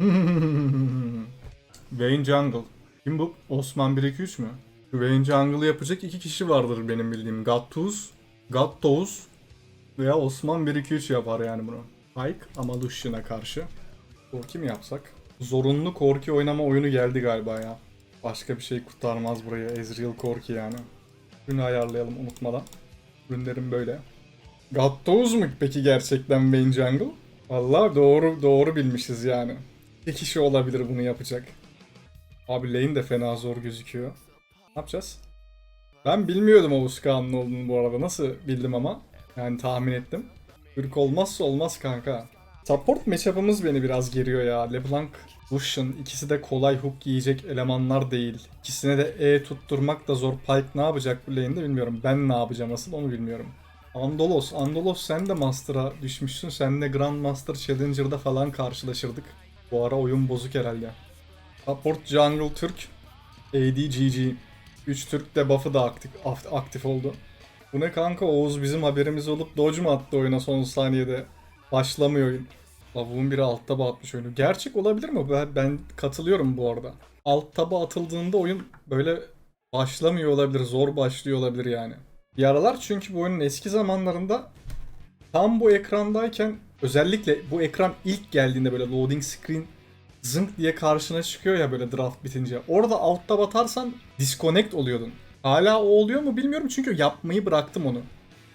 Vayne Jungle. Kim bu? Osman 123 mü? Şu Vayne Jungle'ı yapacak iki kişi vardır benim bildiğim. Gattuz, Gattouz veya Osman 123 yapar yani bunu. Pike ama Lucian'a karşı. Korki mi yapsak? Zorunlu Korki oynama oyunu geldi galiba ya. Başka bir şey kurtarmaz burayı. Ezreal Korki yani. Ürünü ayarlayalım unutmadan. Ürünlerim böyle. Gattouz mu peki gerçekten Vayne Jungle? Valla doğru doğru bilmişiz yani. Bir kişi olabilir bunu yapacak. Abi lane de fena zor gözüküyor. Ne yapacağız? Ben bilmiyordum Oğuz Kağan'ın olduğunu bu arada. Nasıl bildim ama? Yani tahmin ettim. Türk olmazsa olmaz kanka. Support matchup'ımız beni biraz geriyor ya. LeBlanc, Lucian ikisi de kolay hook yiyecek elemanlar değil. İkisine de E tutturmak da zor. Pike ne yapacak bu lane'de bilmiyorum. Ben ne yapacağım asıl onu bilmiyorum. Andolos, Andolos sen de Master'a düşmüşsün. Sen de Grandmaster Challenger'da falan karşılaşırdık. Bu ara oyun bozuk herhalde. Support Jungle Türk, AD GG. 3 Türk debuff'ı da aktif, aktif oldu. Bu ne kanka Oğuz bizim haberimiz olup dodge mu attı oyuna son saniyede? Başlamıyor oyun. Lavuğun biri alt taba atmış oyunu. Gerçek olabilir mi? Ben, ben katılıyorum bu arada. Alt taba atıldığında oyun böyle başlamıyor olabilir. Zor başlıyor olabilir yani. Bir aralar çünkü bu oyunun eski zamanlarında tam bu ekrandayken özellikle bu ekran ilk geldiğinde böyle loading screen zınk diye karşına çıkıyor ya böyle draft bitince. Orada altta batarsan disconnect oluyordun. Hala o oluyor mu bilmiyorum çünkü yapmayı bıraktım onu.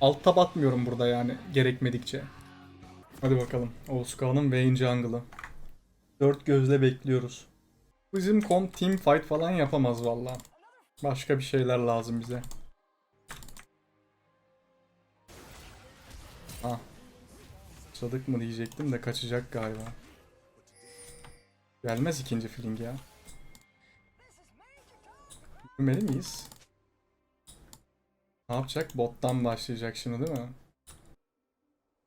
Altta batmıyorum burada yani gerekmedikçe. Hadi bakalım. Oğuzkan'ın Vayne Jungle'ı. Dört gözle bekliyoruz. Bizim kom team fight falan yapamaz valla. Başka bir şeyler lazım bize. Ha. Sadık mı diyecektim de kaçacak galiba. Gelmez ikinci fling ya. Yürümeli miyiz? Ne yapacak? Bottan başlayacak şimdi değil mi?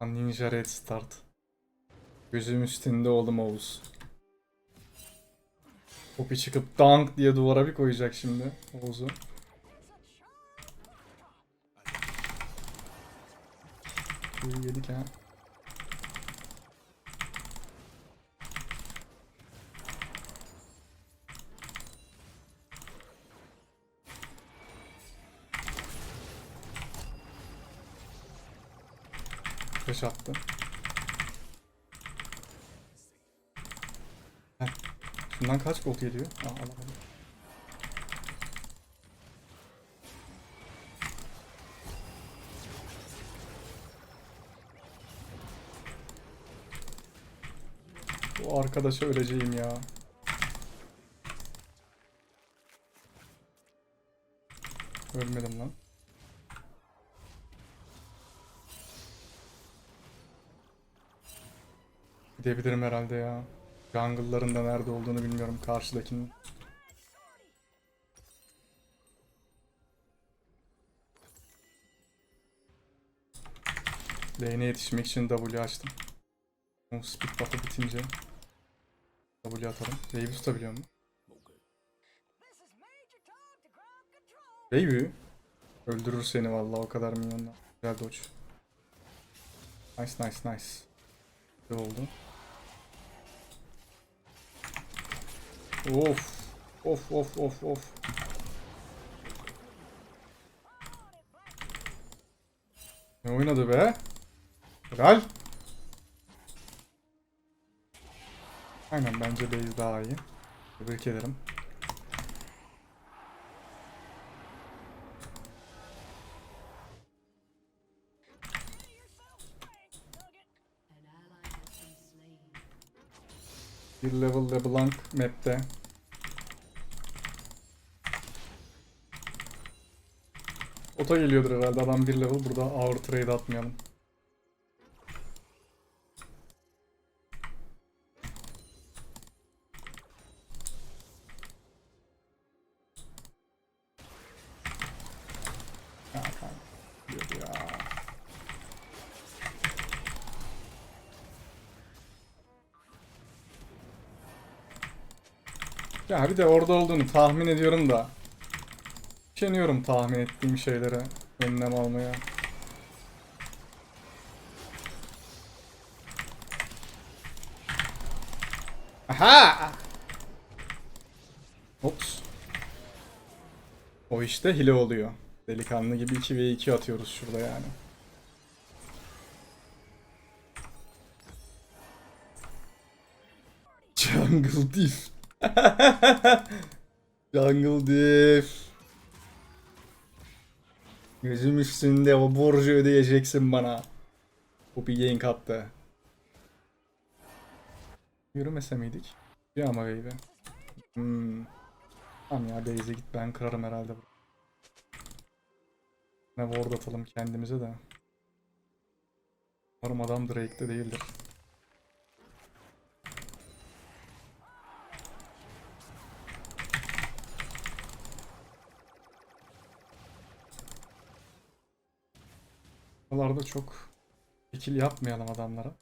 Ninja Red Start. Gözüm üstünde oldum Oğuz. Poppy çıkıp dank diye duvara bir koyacak şimdi Oğuz'u. Yedik ha. Flash attı. Heh. Şundan kaç gold geliyor? Aa, alamadım. Bu arkadaşa öleceğim ya. Ölmedim lan. Gidebilirim herhalde ya. Jungle'ların da nerede olduğunu bilmiyorum karşıdakinin. Lane'e yetişmek için W açtım. O speed buff'ı bitince W atarım. Wave'i tutabiliyor mu? Wave'i öldürür seni vallahi o kadar milyonla. Güzel dodge. Nice nice nice. Güzel oldu. Of. Of of of of. Ne oynadı be? Helal. Aynen bence base daha iyi. Tebrik ederim. Bir level LeBlanc map'te. Ota geliyordur herhalde adam bir level burada ağır trade atmayalım. Ya, bir de orada olduğunu tahmin ediyorum da. Üşeniyorum tahmin ettiğim şeylere önlem almaya. Aha! Ops. O işte hile oluyor. Delikanlı gibi 2v2 atıyoruz şurada yani. Jungle Diff. Jungle Diff. Gözüm üstünde o borcu ödeyeceksin bana. Bu bir gank attı. Yürümese miydik? Bir ama baby. Hmm. Tamam ya base'e git ben kırarım herhalde. Ne ward atalım kendimize de. Umarım adam Drake'de değildir. Buralarda çok ikil yapmayalım adamlara.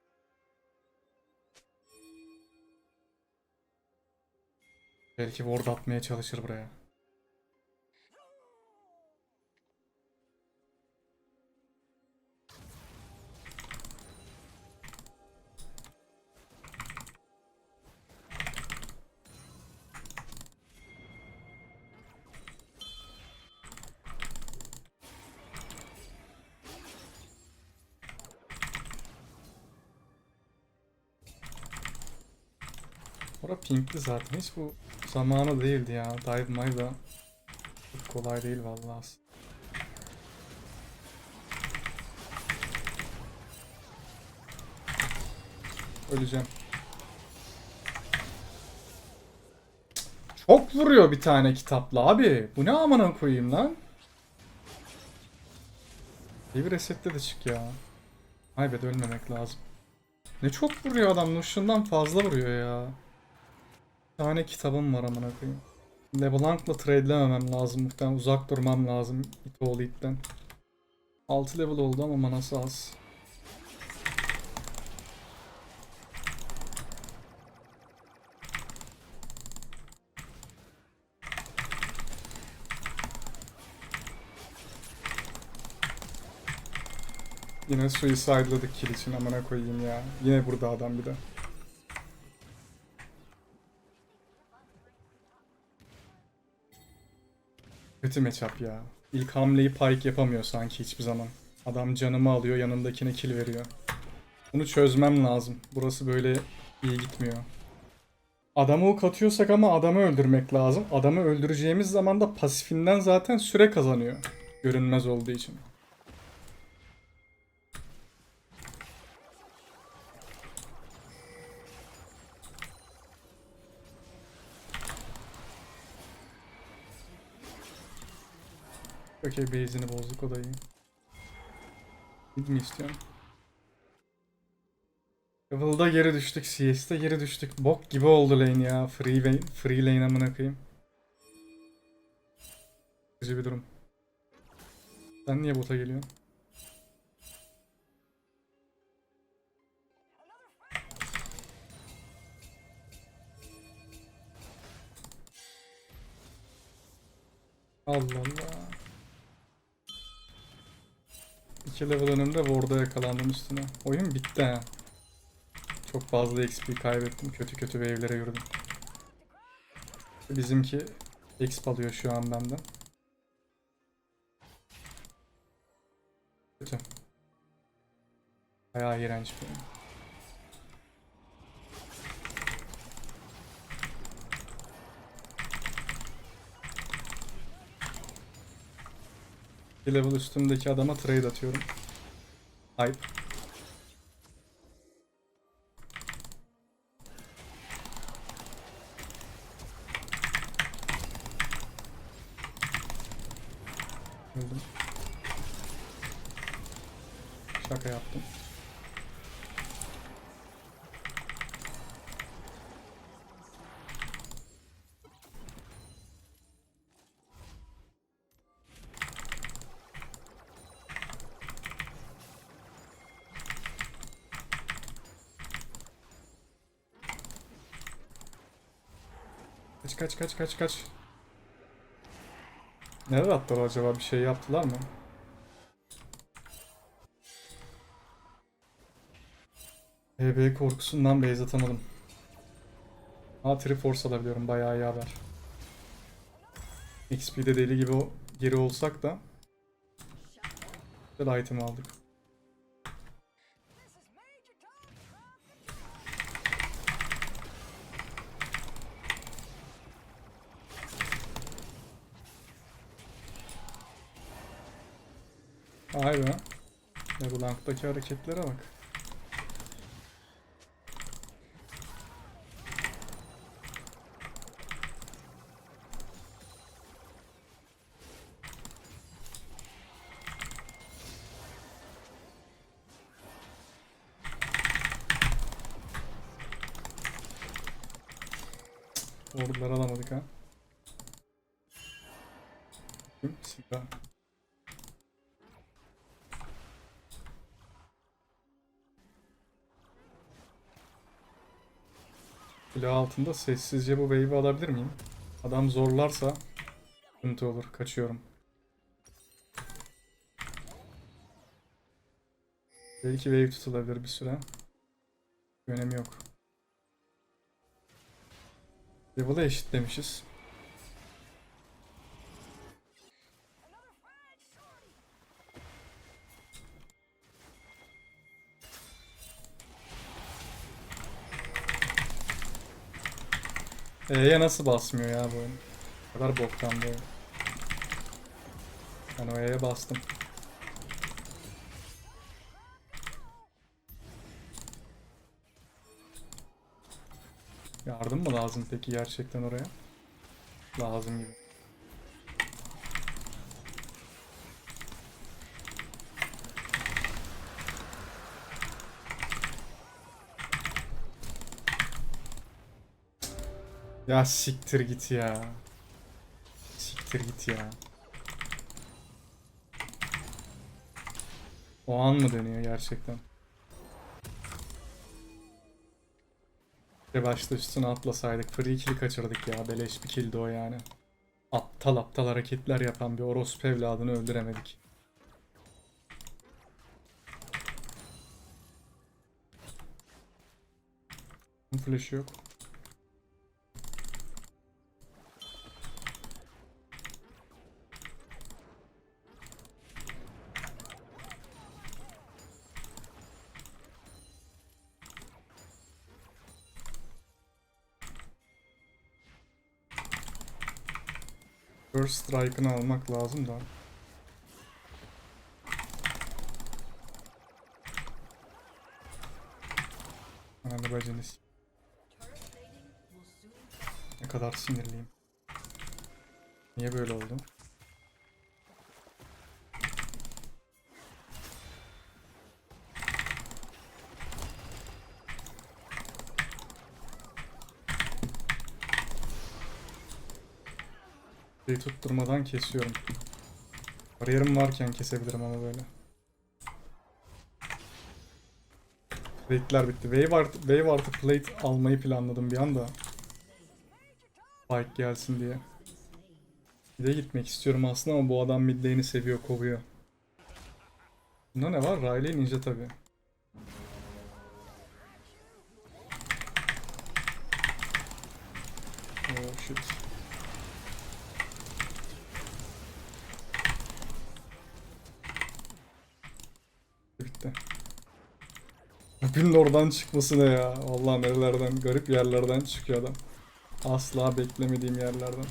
Belki ward atmaya çalışır buraya. Ora pinkli zaten hiç bu zamanı değildi ya. Dive da çok kolay değil vallahi. Öleceğim. Çok vuruyor bir tane kitapla abi. Bu ne amına koyayım lan? Bir resette de çık ya. Ay be de ölmemek lazım. Ne çok vuruyor adam. Nuşundan fazla vuruyor ya. Tane kitabım var amına koyayım. LeBlanc'la trade'lememem lazım muhtemelen. Uzak durmam lazım İtoğlu itten. 6 level oldu ama manası az. Yine suicide'ladık kill için amına koyayım ya. Yine burada adam bir de. Kötü matchup ya. İlk hamleyi Pyke yapamıyor sanki hiçbir zaman. Adam canımı alıyor yanındakine kill veriyor. Bunu çözmem lazım. Burası böyle iyi gitmiyor. Adamı ok atıyorsak ama adamı öldürmek lazım. Adamı öldüreceğimiz zaman da pasifinden zaten süre kazanıyor. Görünmez olduğu için. Okey base'ini bozduk o da iyi. Mid mi istiyorsun? Level'da geri düştük, CS'de geri düştük. Bok gibi oldu lane ya. Free, lane, free lane amına koyayım. Üzücü bir durum. Sen niye bota geliyorsun? Allah Allah. İki level önümde Ward'a yakalandım üstüne. Oyun bitti ha. Çok fazla XP kaybettim. Kötü kötü wave'lere yürüdüm. Bizimki XP alıyor şu an benden. Kötü. Bayağı iğrenç bir oyun. Bir level üstümdeki adama trade atıyorum. Hype. Kaç kaç kaç kaç kaç. Nereye attılar acaba? Bir şey yaptılar mı? HB korkusundan base atamadım. Aa Triforce alabiliyorum bayağı iyi haber. XP'de deli gibi geri olsak da Güzel item aldık. Vay be. LeBlanc'taki hareketlere bak. Altında sessizce bu wave'i alabilir miyim? Adam zorlarsa sıkıntı olur. Kaçıyorum. Belki wave tutulabilir bir süre. Önemi yok. Level'ı eşitlemişiz. E'ye nasıl basmıyor ya bu oyun? O kadar boktan bu. Ben o E'ye bastım. Yardım mı lazım peki gerçekten oraya? Lazım gibi. Ya siktir git ya. Siktir git ya. O an mı dönüyor gerçekten? Bir başta üstüne atlasaydık free kill kaçırdık ya. Beleş bir killdi o yani. Aptal aptal hareketler yapan bir orospu evladını öldüremedik. Flash yok. First strike'ını almak lazım da. Ananı bacını s- Ne kadar sinirliyim. Niye böyle oldu? Tutturmadan kesiyorum. Bariyerim varken kesebilirim ama böyle. Plate'ler bitti. Wave artı, wave artı plate almayı planladım bir anda. Spike gelsin diye. Bir de gitmek istiyorum aslında ama bu adam mid lane'i seviyor, kovuyor. Bunda ne var? Riley ninja tabi. Bugün oradan çıkması ne ya? Vallahi nerelerden, garip yerlerden çıkıyor adam. Asla beklemediğim yerlerden.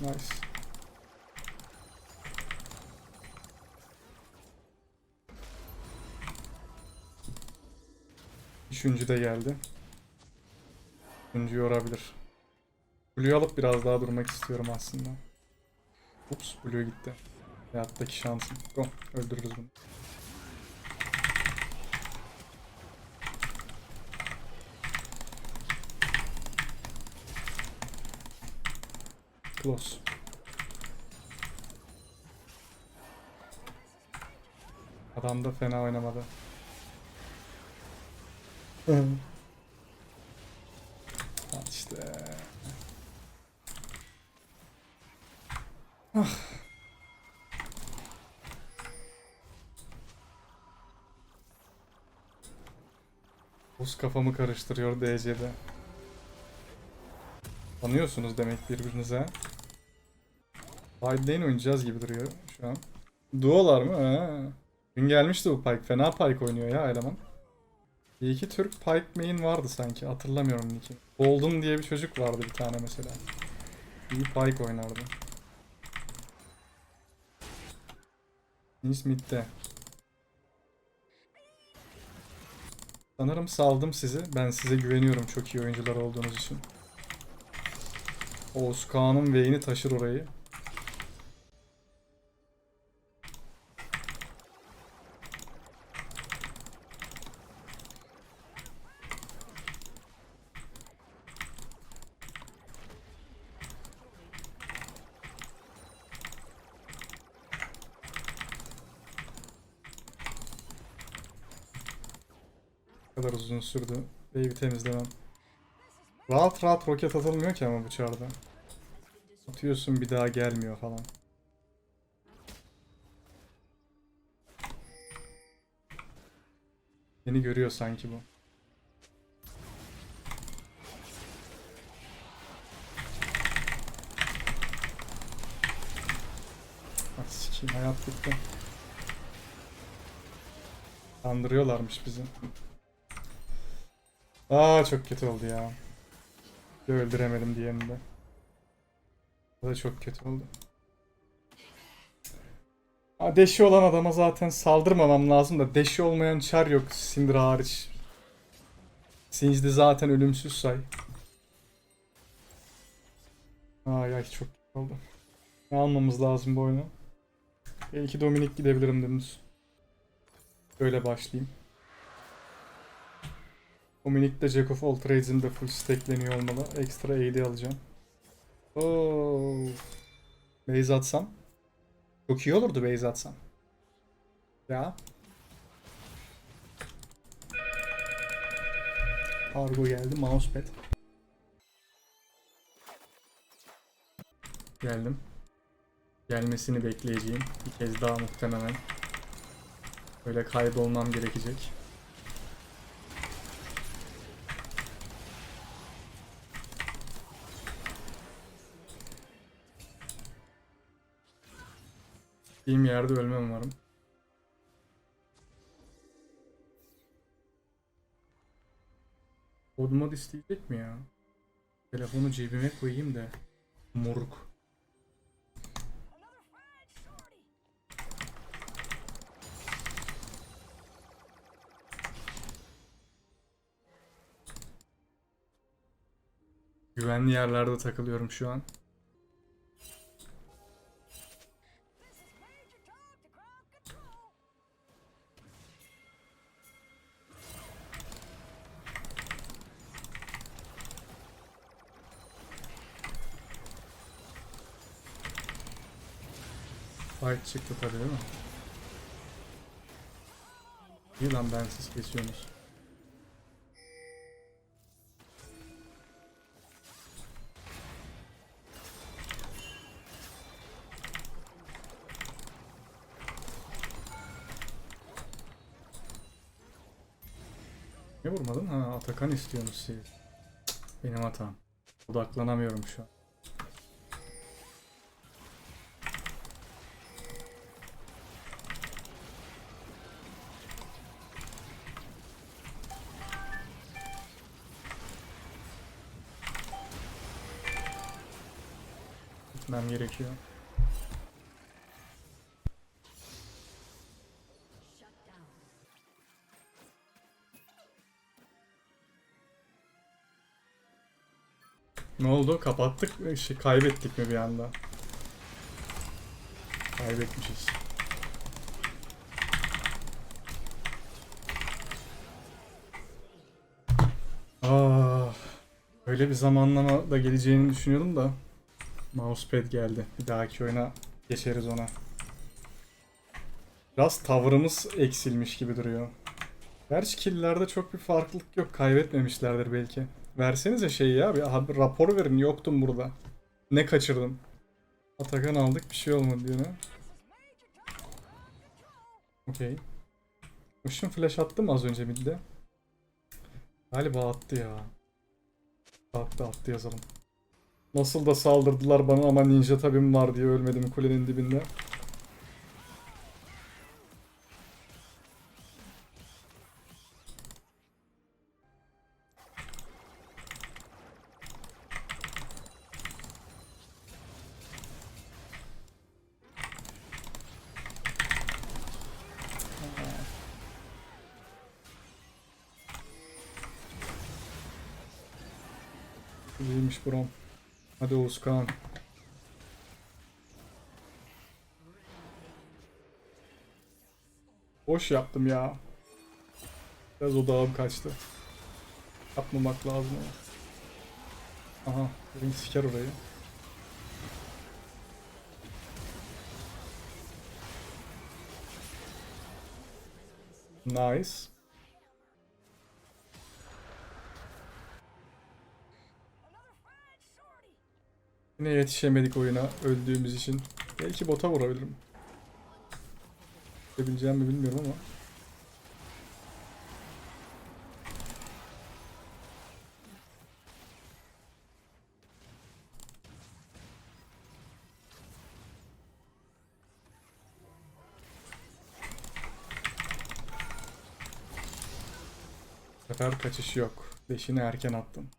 nice. Üçüncü de geldi. Üçüncü yorabilir. Blue'yu alıp biraz daha durmak istiyorum aslında. Ups Blue gitti. Hayattaki şansım. Go. Öldürürüz bunu. Close. Adam da fena oynamadı. Al işte. Buz kafamı karıştırıyor DC'de. Tanıyorsunuz demek birbirinize. Wide lane oynayacağız gibi duruyor şu an. Duolar mı? Ha. Dün gelmişti bu Pyke. Fena Pyke oynuyor ya eleman. Bir iki Türk Pyke main vardı sanki. Hatırlamıyorum nick'i. Golden diye bir çocuk vardı bir tane mesela. İyi Pyke oynardı. Nis midde. Sanırım saldım sizi. Ben size güveniyorum çok iyi oyuncular olduğunuz için. Oğuz Kağan'ın Vayne'i taşır orayı. Uzun sürdü. Wave'i temizlemem. Rahat rahat roket atılmıyor ki ama bu. Atıyorsun bir daha gelmiyor falan. Beni görüyor sanki bu. Bak sikeyim hayat bitti. Kandırıyorlarmış bizi. Aa çok kötü oldu ya. Bir öldüremedim diğerini de. Bu da çok kötü oldu. Deşi olan adama zaten saldırmamam lazım da deşi olmayan çar yok Syndra hariç. Singe'de zaten ölümsüz say. Ay ay çok kötü oldu. Ne almamız lazım bu oyunu? Belki Dominik gidebilirim dümdüz. Böyle başlayayım. Dominik de Jack of all trades'in de full stackleniyor olmalı. Ekstra AD alacağım. Oo. Base atsam. Çok iyi olurdu base atsam. Ya. Kargo geldi. Mousepad. Geldim. Gelmesini bekleyeceğim. Bir kez daha muhtemelen. Böyle kaybolmam gerekecek. Gittiğim yerde ölmem umarım. Kod mod isteyecek mi ya? Telefonu cebime koyayım da. Moruk. Güvenli yerlerde takılıyorum şu an. Fight çıktı tabii değil mi? İyi lan bensiz kesiyorsunuz. Ne vurmadın? Ha Atakan istiyormuş. Cık, Benim hatam. Odaklanamıyorum şu an. Gitmem gerekiyor. Ne oldu? Kapattık. Şey, kaybettik mi bir anda? Kaybetmişiz. Ah, öyle bir zamanlama da geleceğini düşünüyordum da mousepad geldi. Bir dahaki oyuna geçeriz ona. Biraz tavırımız eksilmiş gibi duruyor. Gerçi killlerde çok bir farklılık yok. Kaybetmemişlerdir belki. Versenize şeyi ya. Bir, abi, rapor verin. Yoktum burada. Ne kaçırdım? Atakan aldık bir şey olmadı diyor ne? Okey. Uşun flash attı mı az önce midde? Galiba attı ya. Attı attı yazalım. Nasıl da saldırdılar bana ama ninja tabim var diye ölmedim kulenin dibinde. İyiymiş brom. Hadi Oğuz Kağan. Boş yaptım ya. Biraz odağım kaçtı. Yapmamak lazım ama. Aha, ring siker orayı. Nice. Yine yetişemedik oyuna öldüğümüz için. Belki bota vurabilirim. Yapabileceğim mi bilmiyorum ama. Sefer kaçış yok. Beşini erken attım.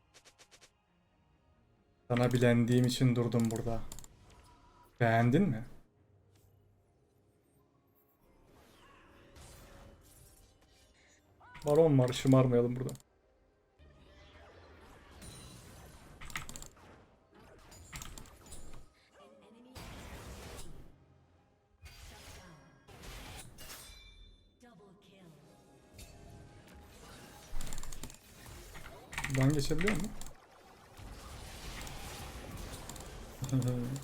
Sana bilendiğim için durdum burada. Beğendin mi? Baron var şımarmayalım burada. Ben geçebiliyor muyum?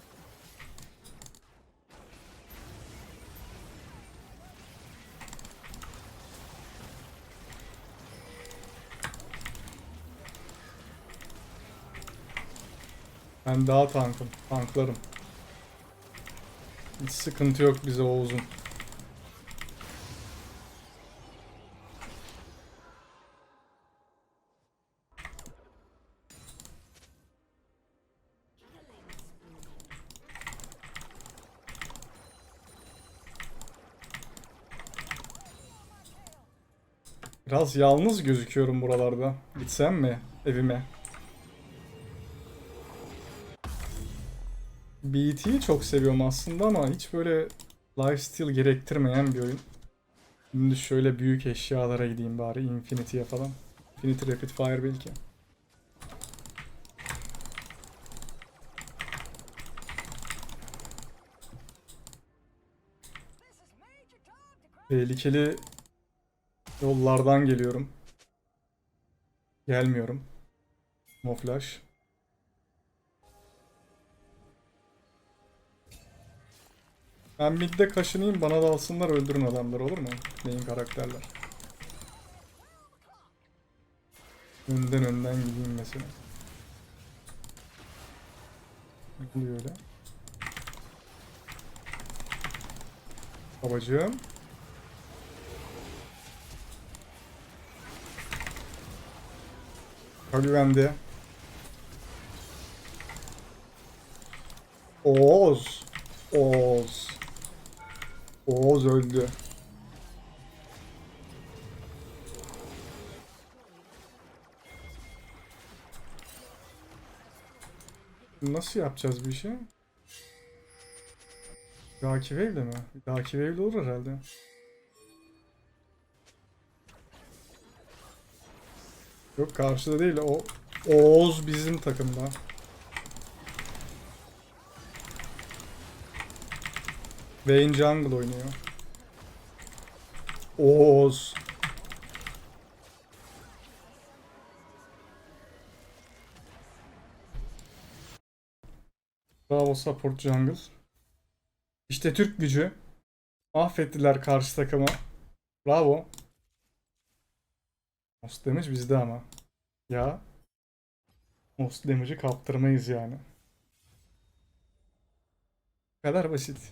Ben daha tankım. Tanklarım. Hiç sıkıntı yok bize Oğuz'un. Biraz yalnız gözüküyorum buralarda. Gitsem mi evime? BT'yi çok seviyorum aslında ama hiç böyle lifesteal gerektirmeyen bir oyun. Şimdi şöyle büyük eşyalara gideyim bari Infinity'ye falan. Infinity Rapid Fire belki. Tehlikeli yollardan geliyorum. Gelmiyorum. No flash. Ben midde kaşınayım bana da alsınlar öldürün adamları olur mu? Neyin karakterler. Önden önden gideyim mesela. Ne oluyor öyle? Babacığım. Güvende. Oğuz. Oğuz. Oğuz öldü. Nasıl yapacağız bir şey? Bir dahaki wave'le mi? Bir dahaki wave'le olur herhalde. Yok karşıda değil o Oğuz bizim takımda. Vayne Jungle oynuyor. Oğuz. Bravo support jungle. İşte Türk gücü. Affettiler karşı takımı. Bravo. Most damage bizde ama. Ya. Most damage'ı kaptırmayız yani. Bu kadar basit.